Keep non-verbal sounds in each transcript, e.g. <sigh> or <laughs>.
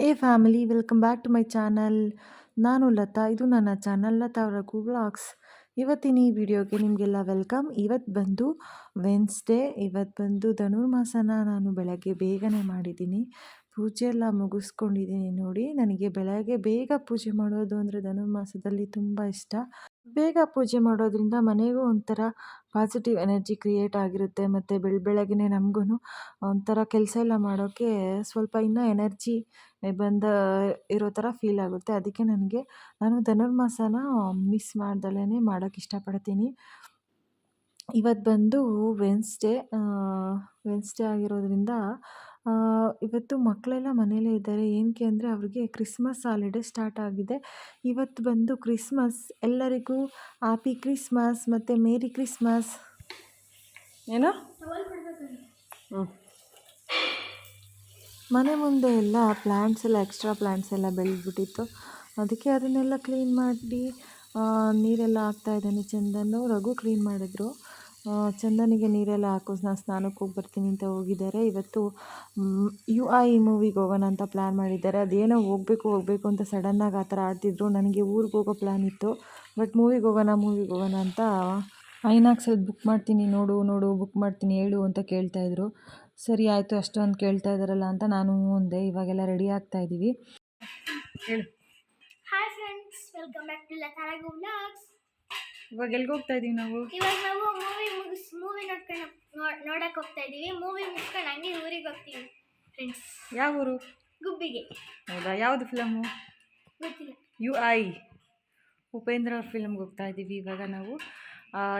Hey family, welcome back to my channel. ನಾನು ಲತಾ, ಇದು ನನ್ನ ಚಾನಲ್ ಲತಾ ರಘು ಬ್ಲಾಗ್ಸ್ ಇವತ್ತಿನ ಈ ವಿಡಿಯೋಗೆ ನಿಮಗೆಲ್ಲ ವೆಲ್ಕಮ್. ಇವತ್ತು ಬಂದು ವೆನ್ಸ್ಡೇ ಇವತ್ತು ಬಂದು ಧನುರ್ಮಾಸನ ನಾನು ಬೆಳಗ್ಗೆ ಬೇಗನೆ ಮಾಡಿದ್ದೀನಿ. ಪೂಜೆ ಎಲ್ಲ ಮುಗಿಸ್ಕೊಂಡಿದ್ದೀನಿ ನೋಡಿ. ನನಗೆ ಬೆಳಗ್ಗೆ ಬೇಗ ಪೂಜೆ ಮಾಡೋದು ಅಂದರೆ ಧನುರ್ಮಾಸದಲ್ಲಿ ತುಂಬ ಇಷ್ಟ. ಬೇಗ ಪೂಜೆ ಮಾಡೋದ್ರಿಂದ ಮನೆಗೂ ಒಂಥರ ಪಾಸಿಟಿವ್ ಎನರ್ಜಿ ಕ್ರಿಯೇಟ್ ಆಗಿರುತ್ತೆ. ಮತ್ತು ಬೆಳ ಬೆಳಗ್ಗೆ ನಮಗೂ ಒಂಥರ ಕೆಲಸ ಎಲ್ಲ ಮಾಡೋಕ್ಕೆ ಸ್ವಲ್ಪ ಇನ್ನೂ ಎನರ್ಜಿ ಬಂದ ಇರೋ ಥರ ಫೀಲ್ ಆಗುತ್ತೆ. ಅದಕ್ಕೆ ನನಗೆ, ನಾನು ಧನುರ್ಮಾಸನ ಮಿಸ್ ಮಾಡ್ದಲೇ ಮಾಡೋಕ್ಕೆ ಇಷ್ಟಪಡ್ತೀನಿ. ಇವತ್ತು ಬಂದು ವೆನ್ಸ್ಡೇ ವೆನ್ಸ್ಡೇ ಆಗಿರೋದ್ರಿಂದ ಇವತ್ತು ಮಕ್ಕಳೆಲ್ಲ ಮನೇಲೇ ಇದ್ದಾರೆ. ಏನಕ್ಕೆ ಅಂದರೆ ಅವ್ರಿಗೆ ಕ್ರಿಸ್ಮಸ್ ಹಾಲಿಡೇ ಸ್ಟಾರ್ಟ್ ಆಗಿದೆ. ಇವತ್ತು ಬಂದು ಕ್ರಿಸ್ಮಸ್, ಎಲ್ಲರಿಗೂ ಹ್ಯಾಪಿ ಕ್ರಿಸ್ಮಸ್ ಮತ್ತು ಮೇರಿ ಕ್ರಿಸ್ಮಸ್. ಏನೋ? ಮನೆ ಮುಂದೆ ಎಲ್ಲ ಪ್ಲ್ಯಾಂಟ್ಸ್ ಎಲ್ಲ, ಎಕ್ಸ್ಟ್ರಾ ಪ್ಲ್ಯಾಂಟ್ಸ್ ಎಲ್ಲ ಬೆಳೆದ್ಬಿಟ್ಟಿತ್ತು. ಅದಕ್ಕೆ ಅದನ್ನೆಲ್ಲ ಕ್ಲೀನ್ ಮಾಡಿ ನೀರೆಲ್ಲ ಹಾಕ್ತಾ ಇದ್ದಾನೆ ಚಂದನು ರಘು ಕ್ಲೀನ್ ಮಾಡಿದ್ರು. ಚಂದನಿಗೆ ನೀರೆಲ್ಲ ಹಾಕು ನಾನು ಸ್ನಾನಕ್ಕೆ ಹೋಗಿ ಬರ್ತೀನಿ ಅಂತ ಹೋಗಿದ್ದಾರೆ. ಇವತ್ತು ಯು ಐ ಮೂವಿಗೆ ಹೋಗೋಣ ಅಂತ ಪ್ಲ್ಯಾನ್ ಮಾಡಿದ್ದಾರೆ. ಅದೇನೋ ಹೋಗಬೇಕು ಹೋಗಬೇಕು ಅಂತ ಸಡನ್ನಾಗಿ ಆ ಥರ ಆಡ್ತಿದ್ರು. ನನಗೆ ಊರಿಗೆ ಹೋಗೋ ಪ್ಲ್ಯಾನ್ ಇತ್ತು. ಬಟ್ ಮೂವಿಗೆ ಹೋಗೋಣ ಮೂವಿಗೆ ಹೋಗೋಣ ಅಂತ ಐನಾಕ್ಸಲ್ಲಿ ಬುಕ್ ಮಾಡ್ತೀನಿ. ನೋಡು ನೋಡು ಬುಕ್ ಮಾಡ್ತೀನಿ ಹೇಳು ಅಂತ ಕೇಳ್ತಾಯಿದ್ರು ಸರಿ ಆಯಿತು ಅಷ್ಟೊಂದು ಕೇಳ್ತಾ ಇದ್ದಾರಲ್ಲ ಅಂತ ನಾನು ಮುಂದೆ ಇವಾಗೆಲ್ಲ ರೆಡಿ ಆಗ್ತಾ ಇದ್ದೀವಿ. ಹೇಳು. Hi friends welcome back to ಲತಾರಗು vlogs ಇವಾಗ ಎಲ್ಲಿಗೆ ಹೋಗ್ತಾ ಇದ್ದೀವಿ ನಾವು? ಇವಾಗ ಮೂವಿ ನೋಡಕ್ಕೆ ನೋಡಕ್ ಹೋಗ್ತಾ ಇದೀವಿ. ಮೂವಿ ಮುಗಿಸ್ಕೊಂಡು ಹಂಗೆ ಊರಿಗೆ ಹೋಗ್ತೀವಿ ಫ್ರೆಂಡ್ಸ್ ಯಾವ ಊರು? ಗುಬ್ಬಿಗೆ. ಹೌದಾ? ಯಾವುದು ಫಿಲಮು ಗೊತ್ತಿಲ್ಲ. ಯು ಐ ಉಪೇಂದ್ರ ಅವ್ರ ಫಿಲಮ್ಗೆ ಹೋಗ್ತಾ ಇದ್ದೀವಿ ಇವಾಗ ನಾವು.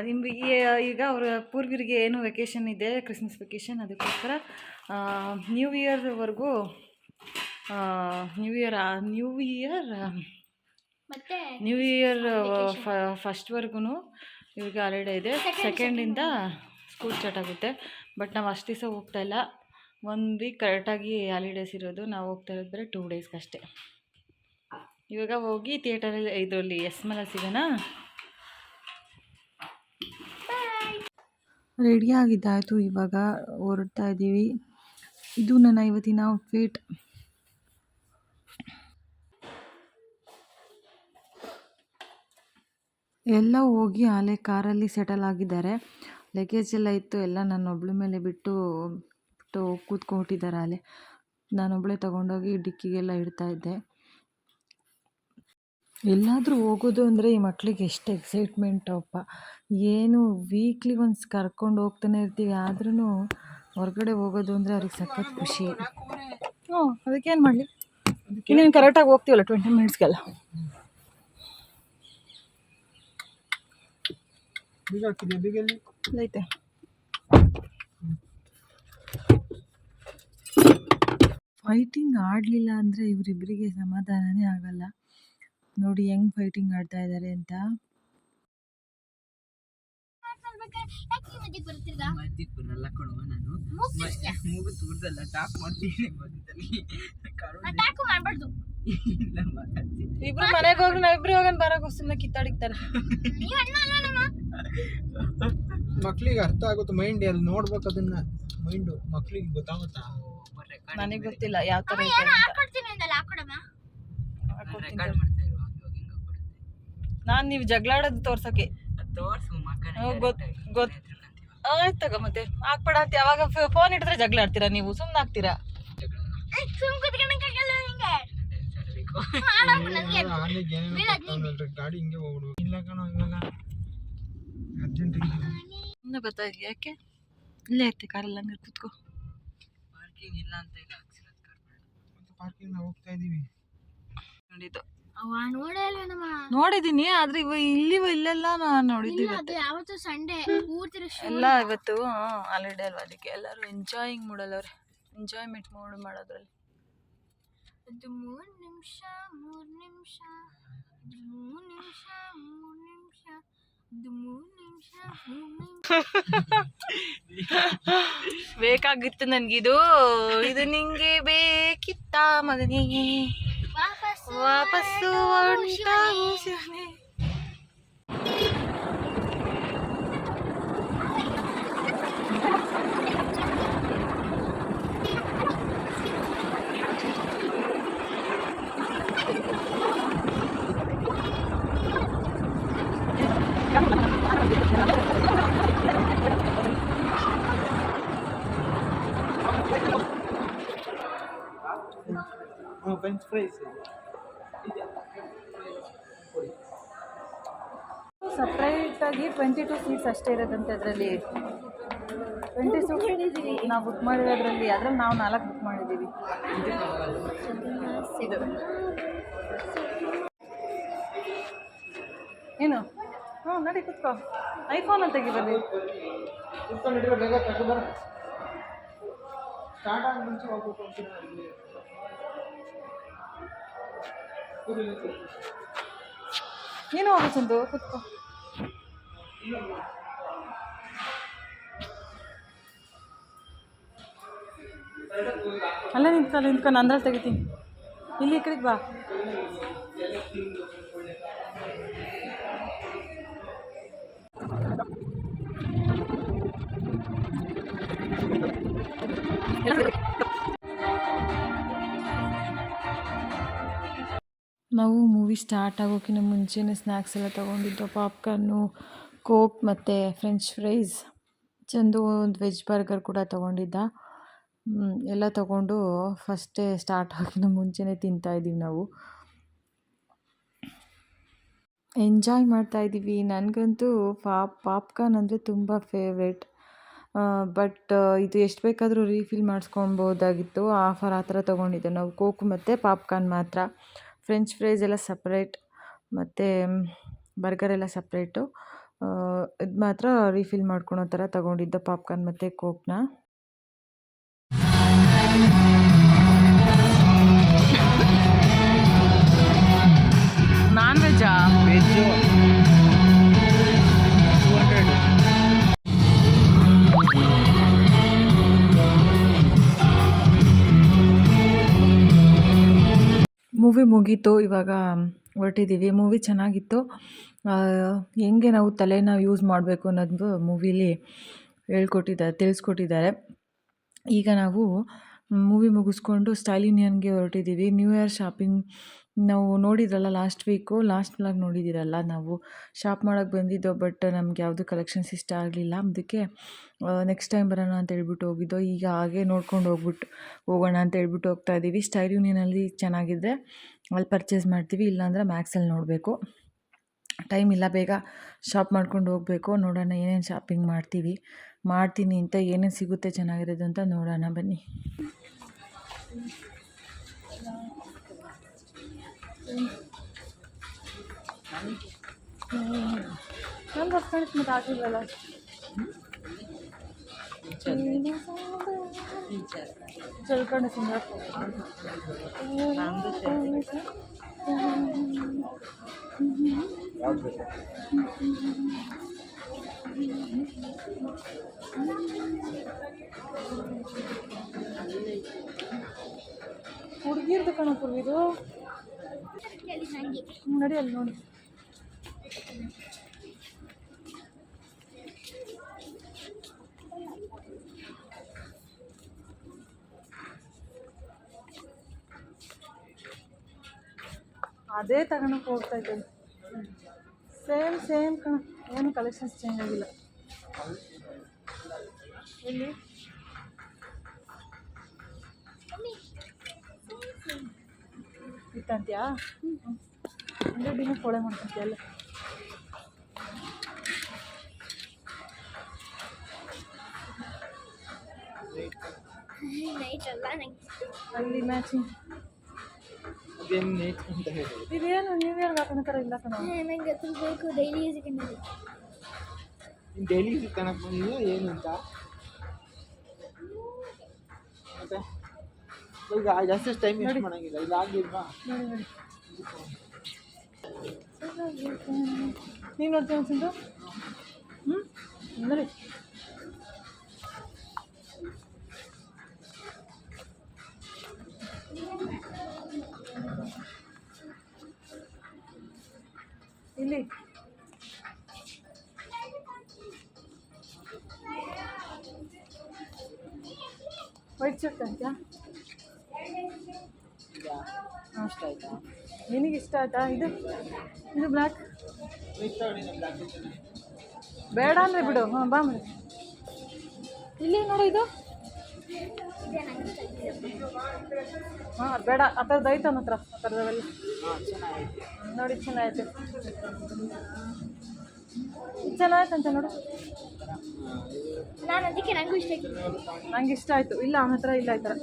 ನಿಮಗೆ ಈಗ ಅವರ ಪೂರ್ವಿರಿಗೆ ಏನು ವೆಕೇಷನ್ ಇದೆ ಕ್ರಿಸ್ಮಸ್ ವೆಕೇಷನ್ ಅದಕ್ಕೋಸ್ಕರ ನ್ಯೂ ಇಯರ್ವರೆಗೂ ನ್ಯೂ ಇಯರ್ ನ್ಯೂ ಇಯರ್ ಮತ್ತೆ ನ್ಯೂ ಇಯರ್ ಫಸ್ಟ್ವರೆಗೂ ಇವಾಗ ಹಾಲಿಡೇ ಇದೆ. ಸೆಕೆಂಡಿಂದ ಸ್ಕೂಲ್ ಸ್ಟಾರ್ಟ್ ಆಗುತ್ತೆ. ಬಟ್ ನಾವು ಅಷ್ಟು ದಿವಸ ಹೋಗ್ತಾ ಇಲ್ಲ. ಒಂದು ವೀಕ್ ಕರೆಕ್ಟಾಗಿ ಹಾಲಿಡೇಸ್ ಇರೋದು. ನಾವು ಹೋಗ್ತಾ ಇರೋದು ಬರೀ ಟೂ ಡೇಸ್ಗಷ್ಟೇ ಇವಾಗ ಹೋಗಿ ಥಿಯೇಟರಲ್ಲಿ ಇದರಲ್ಲಿ ಎಸ್ ಮೇಲೆ ಸಿಗೋಣ ರೆಡಿ ಆಗಿದ್ದಾಯಿತು. ಇವಾಗ ಹೊರಡ್ತಾ ಇದ್ದೀವಿ. ಇದು ನನ್ನ ಇವತ್ತಿನ ಔಟ್ಫಿಟ್ ಎಲ್ಲ ಹೋಗಿ ಆಲೆ ಕಾರಲ್ಲಿ ಸೆಟಲ್ ಆಗಿದ್ದಾರೆ. ಲಗೇಜ್ ಎಲ್ಲ ಇತ್ತು, ಎಲ್ಲ ನನ್ನ ಒಬ್ಳ ಮೇಲೆ ಬಿಟ್ಟು ಬಿಟ್ಟು ಕೂತ್ಕೊಂಡಿದ್ದಾರೆ ಆಲೆ ನಾನೊಬ್ಬಳೇ ತೊಗೊಂಡೋಗಿ ಡಿಕ್ಕಿಗೆಲ್ಲ ಇಡ್ತಾ ಇದ್ದೆ. ಎಲ್ಲಾದರೂ ಹೋಗೋದು ಅಂದರೆ ಈ ಮಕ್ಕಳಿಗೆ ಎಷ್ಟು ಎಕ್ಸೈಟ್ಮೆಂಟ್ ಅಪ್ಪ. ಏನು ವೀಕ್ಲಿ ಒನ್ಸ್ ಕರ್ಕೊಂಡು ಹೋಗ್ತಾನೆ ಇರ್ತೀವಿ ಆದ್ರೂ ಹೊರಗಡೆ ಹೋಗೋದು ಅಂದರೆ ಅವ್ರಿಗೆ ಸಖತ್ ಖುಷಿ. ಹ್ಞೂ ಅದಕ್ಕೇನು ಮಾಡಲಿ? ಇನ್ನೇನು ಕರೆಕ್ಟಾಗಿ ಹೋಗ್ತೀವಲ್ಲ ಟ್ವೆಂಟಿ ಮಿನಿಟ್ಸ್ಗೆಲ್ಲ ಬೀಗ ಐತೆ ಫೈಟಿಂಗ್ ಆಡಲಿಲ್ಲ ಅಂದರೆ ಇವರಿಬ್ಬರಿಗೆ ಸಮಾಧಾನನೇ ಆಗಲ್ಲ. ನೋಡಿ ಹೆಂಗ್ ಫೈಟಿಂಗ್ ಆಡ್ತಾ ಇದ್ದಾರೆ ಅಂತ. ಇಬ್ರು ಮನೆಗೆ ಹೋಗಿ ನಾವಿಬ್ರು ಹೋಗೋಣ ಬರಕ್ ಸುಮ್ಮನೆ ಕಿತ್ತಾಡಿಕ್ತಾರೆ ಮಕ್ಳಿಗೆ ಅರ್ಥ ಆಗುತ್ತೆ ಮೈಂಡ್ ಅಲ್ಲಿ ನೋಡ್ಬೇಕು ಅದನ್ನ. ಮೈಂಡು ಮಕ್ಳಿಗೆ ಗೊತ್ತಾಗುತ್ತಾ? ನನಗೆ ಗೊತ್ತಿಲ್ಲ ಯಾವ ತರ ಹಿಂಗ ನಾನು ನೀವು ಜಗಳಾಡೋದು ತೋರ್ಸೋಕೆ ಗೊತ್- ಆಯ್ತು ತಗೋ ಮತ್ತೆ ಹಾಕ್ಬೇಡ ಅಂತ ಯಾವಾಗ ಫೋನ್ ಹಿಡಿದ್ರೆ ಜಗಳ ಆಡ್ತೀರಾ ನೀವು ಸುಮ್ಮನೆ. ಗೊತ್ತಾಗಲ್ರಿ, ಗಾಡಿ ಹಿಂಗೆ ಹೋಗ್ಬಿಡು. ಇಲ್ಲ ಕಣ ಇವಾಗ ಅರ್ಜೆಂಟ್ ಸುಮ್ಮನೆ ಬರ್ತಾ ಇದೆಯಾ? ಯಾಕೆ? ಇಲ್ಲೇ ಐತೆ ಕಾರಲ್ಲಿ ಹಂಗೆ ಕೂತ್ಕೋ. ಪಾರ್ಕಿಂಗ್ ಇಲ್ಲ ಅಂತ ಇಲ್ಲ ಹಾಕ್ಸಿರೋದು ಕಾರ್ ಪಾರ್ಕಿಂಗ್ ನಾವು ಹೋಗ್ತಾ ಇದ್ದೀವಿ. ನೋಡಿದ್ದು ಅವ ನೋಡಿದ್ದೀನಿ ಆದ್ರೆ ಇವ ಇಲ್ಲಿ ಇಲ್ಲೆಲ್ಲ ಇವತ್ತು ಅದು ಯಾವತ್ತು ಸಂಡೇ ಪೂರ್ತಿ rush ಎಲ್ಲ ಇವತ್ತು ಹಾಲಿಡೇ ಅಲ್ವಾ ಅದಕ್ಕೆ. ಎಲ್ಲರೂ ಎಂಜಾಯಿಂಗ್ ಮೂಡಲ್ಲವ್ರೆ ಎಂಜಾಯ್ಮೆಂಟ್ ಮೂಡ್ ಮಾಡೋದ್ರಲ್ಲಿ. ಅದು ಮೂರ್ ನಿಮಿಷ ಮೂರು ನಿಮಿಷ ಮೂರ್ ನಿಮಿಷ ಮೂರ್ ನಿಮಿಷ <laughs> ಬೇಕಾಗಿತ್ತು ನನ್ಗಿದು. ಇದು ನಿಂಗೆ ಬೇಕಿತ್ತ ಮಗನಿಗೆ. ವಾಪಸ್ ವಾಪಸ್ಸು ಹೊಂಟಾಗು ಶಿವನೇ. ಹಾಂ ಫ್ರೆಂಚ್ ಫ್ರೈಸ್ ಸಪ್ರೇಟಾಗಿ ಟ್ವೆಂಟಿ ಟು ಸೀಟ್ಸ್ ಅಷ್ಟೇ ಇರೋದಂತೆ ಅದರಲ್ಲಿ. ಟ್ವೆಂಟಿ ಟು ನಾವು ಬುಕ್ ಮಾಡಿರೋದ್ರಲ್ಲಿ. ಅದ್ರಲ್ಲಿ ನಾವು ನಾಲ್ಕು ಬುಕ್ ಮಾಡಿದ್ದೀವಿ. ಏನು? ಹ್ಞೂ ನಡಿ ಕುತ್ಕೋ. ಐಫೋನ್ ಅಂತ ಬರ್ರಿ ಕುತ್ಕೊಂಡು ಹಿಡಿದ್ರೆ ಬೇಗ ತಗೋ ಬರ ಸ್ಟಾರ್ಟ್ ಆಗಿ ಮುಂಚೆ ಹೋಗ್ಬೇಕು ಎತ್ತು. ನೀನು ಹೋಗು ಚಂದು ಕುತ್ಕೋ. ಅಲ್ಲ ನಿಂತ್ಕೊ, ಅಲ್ಲಿ ನಿಂತ್ಕೊ, ನಾನು ಅಂದ್ರಲ್ಲಿ ತೆಗಿತೀನಿ. ಇಲ್ಲಿ ಈ ಕಡೆಗೆ ಬಾ. ನಾವು ಮೂವಿ ಸ್ಟಾರ್ಟ್ ಆಗೋಕ್ಕಿಂತ ಮುಂಚೆನೇ ಸ್ನ್ಯಾಕ್ಸ್ ಎಲ್ಲ ತೊಗೊಂಡಿದ್ದು ಪಾಪ್ಕಾರ್ನು ಕೋಕ್ ಮತ್ತು ಫ್ರೆಂಚ್ ಫ್ರೈಸ್ ಚಂದು ಒಂದು ವೆಜ್ ಬರ್ಗರ್ ಕೂಡ ತೊಗೊಂಡಿದ್ದ. ಎಲ್ಲ ತೊಗೊಂಡು ಫಸ್ಟೇ ಸ್ಟಾರ್ಟ್ ಆಗೋಕ್ಕಿಂತ ಮುಂಚೆನೇ ತಿಂತಾಯಿದ್ದೀವಿ ನಾವು. ಎಂಜಾಯ್ ಮಾಡ್ತಾ ಇದ್ದೀವಿ. ನನಗಂತೂ ಪಾಪ್ ಪಾಪ್ಕಾರ್ನ್ ಅಂದರೆ ತುಂಬ ಫೇವ್ರೆಟ್ ಬಟ್ ಇದು ಎಷ್ಟು ಬೇಕಾದರೂ ರೀಫಿಲ್ ಮಾಡಿಸ್ಕೊಬೋದಾಗಿತ್ತು. ಆಫರ್ ಆ ಥರ ತೊಗೊಂಡಿದ್ದೆ. ನಾವು ಕೋಕ್ ಮತ್ತು ಪಾಪ್ಕಾರ್ನ್ ಮಾತ್ರ. ಫ್ರೆಂಚ್ ಫ್ರೈಸ್ ಎಲ್ಲ ಸಪ್ರೇಟ್ ಮತ್ತು ಬರ್ಗರ್ ಎಲ್ಲ ಸಪ್ರೇಟು. ಇದು ಮಾತ್ರ ರೀಫಿಲ್ ಮಾಡ್ಕೊಳೋ ಥರ ತೊಗೊಂಡಿದ್ದೆ ಪಾಪ್ಕಾರ್ನ್ ಮತ್ತು ಕೋಕ್ನ ಮೂವಿ ಮುಗೀತು, ಇವಾಗ ಹೊರಟಿದ್ದೀವಿ ಮೂವಿ ಚೆನ್ನಾಗಿತ್ತು. ಹೆಂಗೆ ನಾವು ತಲೆನ ಯೂಸ್ ಮಾಡಬೇಕು ಅನ್ನೋದು ಮೂವಿಲಿ ಹೇಳ್ಕೊಟ್ಟಿದ್ದಾರೆ ತಿಳಿಸ್ಕೊಟ್ಟಿದ್ದಾರೆ. ಈಗ ನಾವು ಮೂವಿ ಮುಗಿಸ್ಕೊಂಡು ಸ್ಟೈಲಿನಿಯನ್ಗೆ ಹೊರಟಿದ್ದೀವಿ ನ್ಯೂ ಇಯರ್ ಶಾಪಿಂಗ್ ನಾವು ನೋಡಿದ್ರಲ್ಲ ಲಾಸ್ಟ್ ವೀಕು ಲಾಸ್ಟ್ ವ್ಲಾಗ್ ನೋಡಿದ್ದೀರಲ್ಲ ನಾವು. ಶಾಪ್ ಮಾಡೋಕ್ಕೆ ಬಂದಿದ್ದೋ ಬಟ್ ನಮ್ಗೆ ಯಾವುದು ಕಲೆಕ್ಷನ್ಸ್ ಇಷ್ಟ ಆಗಲಿಲ್ಲ. ಅದಕ್ಕೆ ನೆಕ್ಸ್ಟ್ ಟೈಮ್ ಬರೋಣ ಅಂತ ಹೇಳ್ಬಿಟ್ಟು ಹೋಗಿದ್ದೋ, ಈಗ ಹಾಗೆ ನೋಡ್ಕೊಂಡು ಹೋಗ್ಬಿಟ್ಟು ಹೋಗೋಣ ಅಂತ ಹೇಳ್ಬಿಟ್ಟು ಹೋಗ್ತಾ ಇದ್ದೀವಿ ಸ್ಟೈಲ್ ಯೂನಿಯನಲ್ಲಿ ಚೆನ್ನಾಗಿದ್ದರೆ ಅಲ್ಲಿ ಪರ್ಚೇಸ್ ಮಾಡ್ತೀವಿ, ಇಲ್ಲಾಂದರೆ ಮ್ಯಾಕ್ಸಲ್ಲಿ ನೋಡಬೇಕು. ಟೈಮ್ ಇಲ್ಲ, ಬೇಗ ಶಾಪ್ ಮಾಡ್ಕೊಂಡು ಹೋಗಬೇಕು. ನೋಡೋಣ ಏನೇನು ಶಾಪಿಂಗ್ ಮಾಡ್ತೀವಿ. ಮಾಡ್ತೀನಿ ಅಂತ ಏನೇನು ಸಿಗುತ್ತೆ, ಚೆನ್ನಾಗಿರೋದು ಅಂತ ನೋಡೋಣ ಬನ್ನಿ. ನಾನು ಬರ್ಕೊಂಡು ಮತ್ತೆ ಆಗಿಲ್ವಲ್ಲ ಚಲ್ಕೊಂಡು ಸುಂದರ. ಹುಡುಗಿರ್ದು ಕಣಪ್ಪ ಇದು ನಡಿ ಅಲ್ಲಿ ನೋಡಿ. ಅದೇ ತಗೊಳಕ್ಕೆ ಹೋಗ್ತಾ ಇದ್ದೇನೆ. ಸೇಮ್ ಸೇಮ್ ಕಣ. ಏನು ಕಲೆಕ್ಷನ್ಸ್ ಚೇಂಜ್ ಆಗಿಲ್ಲ. ಎಲ್ಲಿ? ಇತ್ತಂತ್ಯಾ? ಹಂಡ್ರೆಡ್ ದಿನ ಕೋಳೆ ಮಾಡ್ಕೊಂತೀಯ ನೈಟ್ ಅಲ್ಲ ನಂಗೆ ಅಲ್ಲಿ ಮ್ಯಾಚಿಂಗ್ ಅದೇನು ನೈಟ್ ಅಂತ ಹೇಳಿ ಇದೇನು ನ್ಯೂ ಇಯರ್ಗೆ ಹಾಕೋಣ ಇಲ್ಲ ಕಣ. ನಂಗೆ ಅದು ಬೇಕು ಡೈಲಿ ಯೂಸಿಗೆ ಡೈಲಿ ತನಕ ಬಂದಿದ್ದು ಏನು ಅಂತ? ಮತ್ತೆ? ಈಗ ಜಾಸ್ತಿ ಟೈಮ್ ಯೂಸ್ ಮಾಡಂಗಿಲ್ಲ ಇಲ್ಲ ಆಗಿಲ್ವಾ ನೀನು ನೋಡ್ತೀನಿ ಸಿಂಧು ಹ್ಞೂ ನೋಡಿ. ಇಲ್ಲಿ ವೈಟ್ ಶರ್ಟ್ ಅಂತ್ಯಾ ಹಾಂ ಇಷ್ಟ ಆಯ್ತಾ ನಿನಗೆ ಇಷ್ಟ ಆಯ್ತಾ ಇದು ಇದು ಬ್ಲ್ಯಾಕ್ ಬೇಡ ಅಂದರೆ ಬಿಡು ಹಾಂ ಬಾ ಮಾಡಿ ಇಲ್ಲಿ ನೋಡು ಇದು ಇದೆ ನಂಗೆ ಇಷ್ಟ ಹಾಂ ಬೇಡ. ಆ ಥರದ್ದು ಐತೆ ನನ್ನ ಹತ್ರ ಆ ಥರದವೆಲ್ಲ ನೋಡಿ ಚೆನ್ನಾಗೈತೆ. ಅಂತ ನೋಡು. ನಾನು ಅದಕ್ಕೆ ನಂಗೂ ಇಷ್ಟ ಆಯ್ತು. ನಂಗೆ ಇಷ್ಟ ಆಯಿತು. ಇಲ್ಲ ಅವನ ಹತ್ರ ಇಲ್ಲ ಈ ಥರ.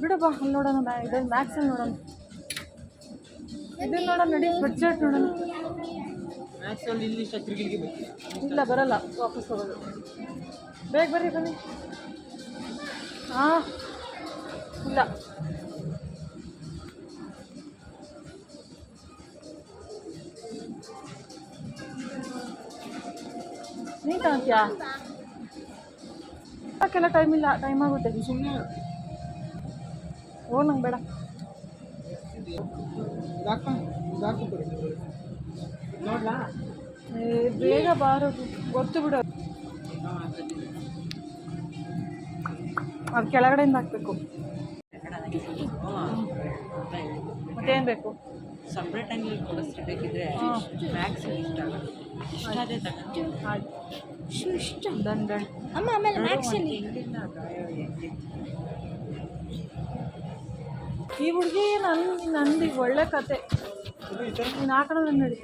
ಬಿಡಪ್ಪ ಅಲ್ಲಿ ನೋಡೋಣ ಮ್ಯಾಕ್ಸಲ್ಲಿ ನೋಡೋಣ. ಇದನ್ನ ನೋಡೋಣ ನಡಿ ಬಡ್ಜೆಟ್ ನೋಡೋಣ. ಇಷ್ಟ ಕ್ರಿಕೆಟ್ಗೆ ಬೇಕು. ಇಲ್ಲ ಬರಲ್ಲ ವಾಪಸ್ ಹೋಗೋದು. ಬೇಗ ಬರ್ರಿ ಬನ್ನಿ. ಹಾಂ ಇಲ್ಲ. ನೀನು ತಗೊಂತೀಯಾ ಅದಕ್ಕೆಲ್ಲ ಟೈಮ್ ಇಲ್ಲ ಟೈಮ್ ಆಗುತ್ತೆ ಸುಮ್ಮನೆ ಓ ನಂಗೆ ಬೇಡ. ನೋಡ್ಲಾ? ಏ, ಬೇಗ ಬಾರೋದು ಗೊತ್ತು ಬಿಡೋದು ಅದು ಕೆಳಗಡೆಯಿಂದ ಹಾಕ್ಬೇಕು. ಮತ್ತೇನು ಬೇಕು? ಸಪ್ರೇಟ್ ಆಗಿ ಕೊಡಿಸ್ರಿ ಬೇಕಿದ್ರೆ ಮ್ಯಾಕ್ಸ್ ಇಷ್ಟ ಇಷ್ಟ ಅದೇ ತಗೊಂಡು ಇಷ್ಟ ಡನ್ ಅಮ್ಮ ಆಮೇಲೆ ಮ್ಯಾಕ್ಸಲ್ಲಿ ಈ ಹುಡುಗಿ ನನ್ನ ನಂದು ಒಳ್ಳೆ ಕತೆ. ನೀನು ಹಾಕೋಣ ನೋಡಿ.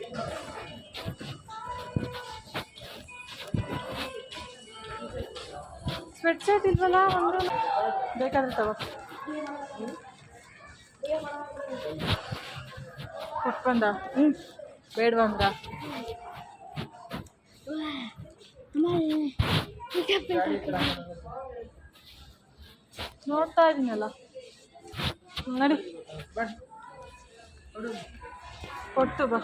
ಸ್ವೆಟ್ ಶರ್ಟ್ ಇಲ್ವಲ್ಲ ಒಂದು? ಬೇಕಾದ್ರೆ ತಗೋ. ಕೊಟ್ಕೊಂಡ ಹ್ಞೂ ಬೇಡವಂದ ನೋಡ್ತಾ ಇದ್ದೀನಲ್ಲ ನಡಿ. ಕೊಟ್ಟು ಬಾ.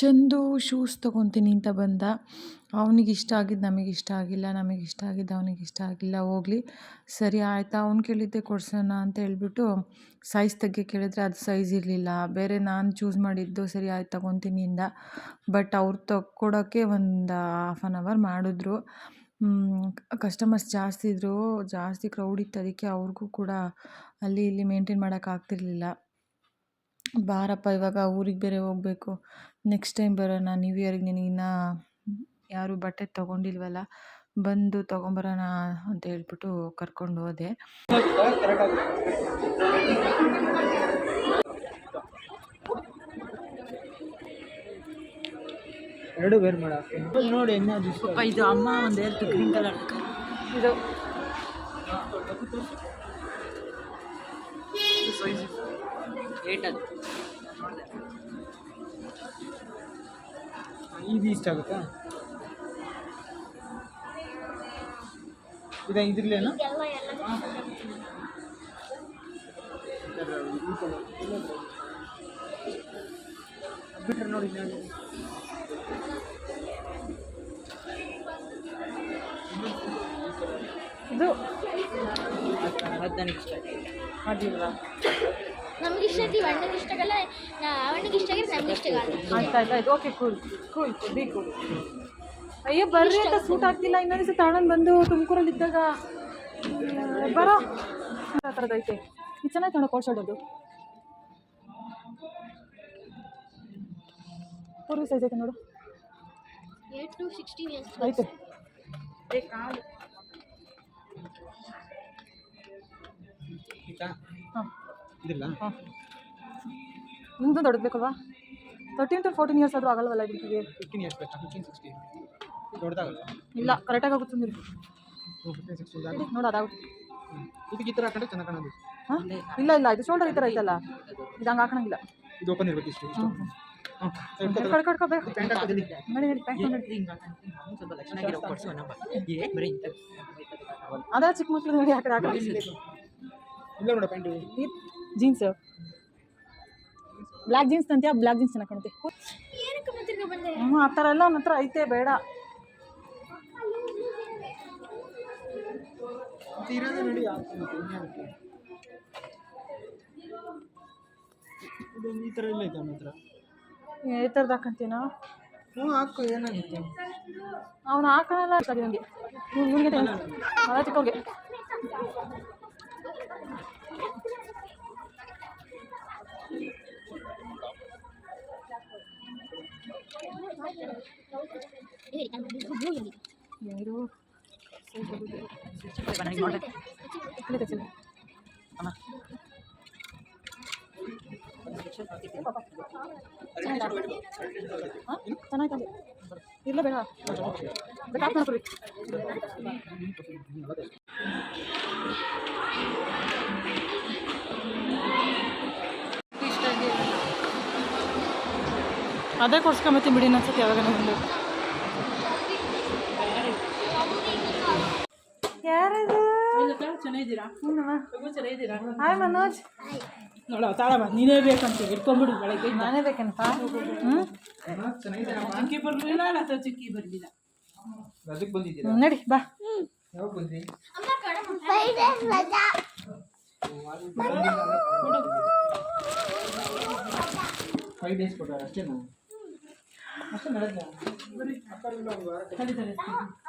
ಚಂದು ಶೂಸ್ ತೊಗೊತೀನಿ ಅಂತ ಬಂದ. ಅವನಿಗೆ ಇಷ್ಟ ಆಗಿದ್ದು ನಮಗೆ ಇಷ್ಟ ಆಗಿಲ್ಲ, ನಮಗೆ ಇಷ್ಟ ಆಗಿದ್ದು ಅವನಿಗೆ ಇಷ್ಟ ಆಗಿಲ್ಲ, ಹೋಗಲಿ. ಸರಿ, ಆಯಿತಾ? ಅವ್ನು ಕೇಳಿದ್ದೆ ಕೊಡ್ಸೋಣ ಅಂತ ಹೇಳ್ಬಿಟ್ಟು ಸೈಜ್ ತೆಗೆ ಕೇಳಿದ್ರೆ ಅದು ಸೈಜ್ ಇರಲಿಲ್ಲ. ಬೇರೆ ನಾನು ಚೂಸ್ ಮಾಡಿದ್ದು ಸರಿ, ಆಯ್ತು, ತೊಗೊತೀನಿ ಇಂದ ಬಟ್ ಅವ್ರು ತಕ್ಕೊಡೋಕ್ಕೆ ಒಂದು ಹಾಫ್ ಆನ್ ಅವರ್ ಮಾಡಿದ್ರು. ಕಸ್ಟಮರ್ಸ್ ಜಾಸ್ತಿ ಇದ್ದರು ಜಾಸ್ತಿ ಕ್ರೌಡ್ ಇತ್ತು. ಅದಕ್ಕೆ ಅವ್ರಿಗೂ ಕೂಡ ಅಲ್ಲಿ ಇಲ್ಲಿ ಮೇಂಟೈನ್ ಮಾಡೋಕ್ಕಾಗ್ತಿರ್ಲಿಲ್ಲ ಬಾರಪ್ಪ, ಇವಾಗ ಊರಿಗೆ ಬೇರೆ ಹೋಗಬೇಕು. ನೆಕ್ಸ್ಟ್ ಟೈಮ್ ಬರೋಣ ನ್ಯೂ ಇಯರ್ಗೆ ನಿನಗಿನ್ನ ಯಾರೂ ಬಟ್ಟೆ ತೊಗೊಂಡಿಲ್ವಲ್ಲ ಬಂದು ತೊಗೊಂಬರೋಣ ಅಂತ ಹೇಳ್ಬಿಟ್ಟು ಕರ್ಕೊಂಡು ಹೋದೆ. ಎರಡು ಬೇರೆ ಮಾಡ ನೋಡಿ ಇದು ಅಮ್ಮ ಒಂದು ಹೇಳ್ತು ಗ್ರೀನ್ ಕಲರ್ ಇದು. ಏಟ್ ಅದು. ಇದು ಇಷ್ಟ ಆಗುತ್ತಾ? ಇದು ಇದ್ರಲ್ಲೇನು? ಬಿಟ್ರೆ ನೋಡಿ ಇದು? ನನಗೆ ಇಷ್ಟ ಮಾಡಿಲ್ವಾ ನಮ್ಗೆ ಇಷ್ಟ ಆಗಲ್ಲ. ನಾ- ಅವನಿಗೆ ಇಷ್ಟ ಆಗಿದ್ರೆ ನಮ್ಗೆ ಇಷ್ಟ ಆಗಲ್ಲ. ಆಯ್ತು ಆಯ್ತು ಆಯ್ತು. Okay cool cool be cool ಅಯ್ಯೋ ಬರ್ರಿ ಅಂತ ಸೂಟ್ ಆಗ್ತಿಲ್ಲ ಇನ್ನೊಂದು ದಿವಸ ತಾಣನ್ ಬಂದು ತುಮಕೂರಲ್ಲಿ ಇದ್ದಾಗ ಬರೋ. ಆ ಥರದ್ದು ಐತೆ. ಇದು ಚೆನ್ನಾಗಿ ತಗೊಂಡು ಕೊಡ್ಸೋಡೋದು ಪೂರ್ವಿ ಸೈಜ್ ಐತೆ ನೋಡು. ಏಟ್ ಟು ಸಿಕ್ಸ್ಟೀನ್ ಇಯರ್ಸ್ ಐತೆ. ಹಾಂ. ಇದಿಲ್ಲ? ಹಾಂ. ನಿಮ್ಮದು ದೊಡ್ಡಬೇಕಲ್ವಾ ತರ್ಟೀನ್ ಟು ಫೋರ್ಟೀನ್ ಇಯರ್ಸ್ ಆದರೂ ಆಗಲ್ವಲ್ಲ ಇದಕ್ಕೆ ಫಿಫ್ಟೀನ್ ಇಯರ್ಸ್ ಬೇಕಾ? ಫಿಫ್ಟೀನ್ ಸಿಕ್ಸ್ಟಿ ದೊಡ್ಡದಾಗಲ್ಲ ಇಲ್ಲ ಕರೆಕ್ಟಾಗಿ ಆಗುತ್ತೆ ನೀರು ಫಿಫ್ಟೀನ್ ನೋಡಿ ಅದಾಗುತ್ತೆ ಇದಕ್ಕೆ ಈ ಥರ ಹಾಕೊಂಡ್ರೆ ಚೆನ್ನಾಗಿ ಕಾಣೋದು. ಹಾಂ? ಇಲ್ಲ ಇಲ್ಲ ಇದು ಶೋಲ್ಡರ್ ಈ ಥರ ಐತಲ್ಲ. ಇದು ಹಂಗೆ ಹಾಕೋಂಗಿಲ್ಲ ಇದು ಓಪನ್ ಇರ್ಬೇಕು ಇಷ್ಟು ಇಷ್ಟು. ಅದೇ ಚಿಕ್ಕ ಮಕ್ಕಳು ನೋಡಿ ಆ ಕಡೆ ಆ ಕಡೆ. ಇಲ್ಲ ನೋಡ ಪ್ಯಾಂಟ್ ಜೀನ್ಸ್. ಬ್ಲ್ಯಾಕ್ ಜೀನ್ಸ್ ಅಂತೀಯ ಬ್ಲ್ಯಾಕ್ ಜೀನ್ಸ್ ಬಂದೆ? ಹ್ಞೂ ಆ ಥರ ಎಲ್ಲ ನನ್ನ ಹತ್ರ ಐತೆ ಬೇಡ. ಈ ಥರ ಇಲ್ಲ ಐತೆ ಹತ್ರ ಈ ಥರದ್ದು ಹಾಕಂತೀನ? ಹ್ಞೂ ಹಾಕು ಏನಾಗುತ್ತೆ? ಅವ್ನು ಹಾಕೋಲ್ಲ ಸರಿ ನನಗೆ ಇವ್ನಿಗೆ ಅದ ಚಿಕ್ಕವ್ರಿಗೆ ಇಲ್ಲ ಬೇಡ ಅದೇ ಕೊಡ್ಸ್ಕೊಂಬತ್ತೀನಿ ಬಿಡಿ ಅನ್ಸುತ್ತೆ ಯಾವಾಗ ಒಂದು ಯಾರದು? ಚೆನ್ನಾಗಿದ್ದೀರಾ? ಚೆನ್ನಾಗಿದ್ದೀರಾ? ಹಾಯ್ ಮನೋಜ್. ನೋಡ ನೀನೇ ಬೇಕಂತ ಇಟ್ಕೊಂಡ್ಬಿಡು ಬೆಳಗ್ಗೆ ನಾನೇ ಬೇಕಂತ ಹ್ಞೂ ಚಿಕ್ಕಿ ಬರಲಿಲ್ಲ ಅಥವಾ ಚಿಕ್ಕಿ ಬರಲಿಲ್ಲ. ಅದಕ್ಕೆ ಬಂದಿದ್ದೀರಾ? ನಡಿ ಬಾ. ಯಾವಾಗ ಬಂದ್ರಿ? ಫೈವ್ ಡೇಸ್ ಕೊಟ್ಟಾರ ಅಷ್ಟೇ ನಡೆದ <laughs>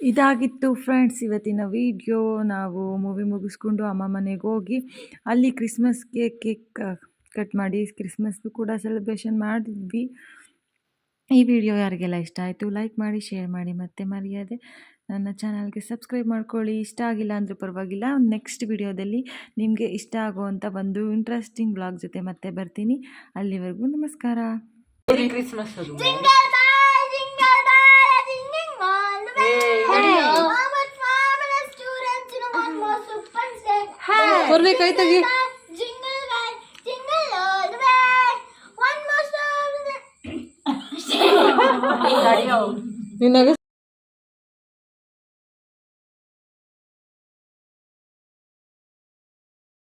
ಇದಾಗಿತ್ತು ಫ್ರೆಂಡ್ಸ್ ಇವತ್ತಿನ ವಿಡಿಯೋ ನಾವು ಮೂವಿ ಮುಗಿಸ್ಕೊಂಡು ಅಮ್ಮ ಮನೆಗೆ ಹೋಗಿ, ಅಲ್ಲಿ ಕ್ರಿಸ್ಮಸ್ಗೆ ಕೇಕ್ ಕಟ್ ಮಾಡಿ ಕ್ರಿಸ್ಮಸ್ದು ಕೂಡ ಸೆಲೆಬ್ರೇಷನ್ ಮಾಡಿದ್ವಿ. ಈ ವಿಡಿಯೋ ಯಾರಿಗೆಲ್ಲ ಇಷ್ಟ ಆಯಿತು ಲೈಕ್ ಮಾಡಿ ಶೇರ್ ಮಾಡಿ ಮತ್ತೆ ಮರೆಯದೆ ನನ್ನ ಚಾನಲ್ಗೆ ಸಬ್ಸ್ಕ್ರೈಬ್ ಮಾಡ್ಕೊಳ್ಳಿ. ಇಷ್ಟ ಆಗಿಲ್ಲ ಅಂದರೂ ಪರವಾಗಿಲ್ಲ ನೆಕ್ಸ್ಟ್ ವಿಡಿಯೋದಲ್ಲಿ ನಿಮಗೆ ಇಷ್ಟ ಆಗುವಂಥ ಒಂದು ಇಂಟ್ರೆಸ್ಟಿಂಗ್ ಬ್ಲಾಗ್ ಜೊತೆ ಮತ್ತೆ ಬರ್ತೀನಿ. ಅಲ್ಲಿವರೆಗೂ ನಮಸ್ಕಾರ. ಕ್ರಿಸ್ಮಸ್ ಅದು Jingle bell, jingle bell, jingle all the way. Farmers, farmers, students, you know, one more super set. ಕೊರ್ವೆ ಕೈ ತೆಗಿ Jingle bell, jingle all the way. One more song. ನಿನ್ನಾಗ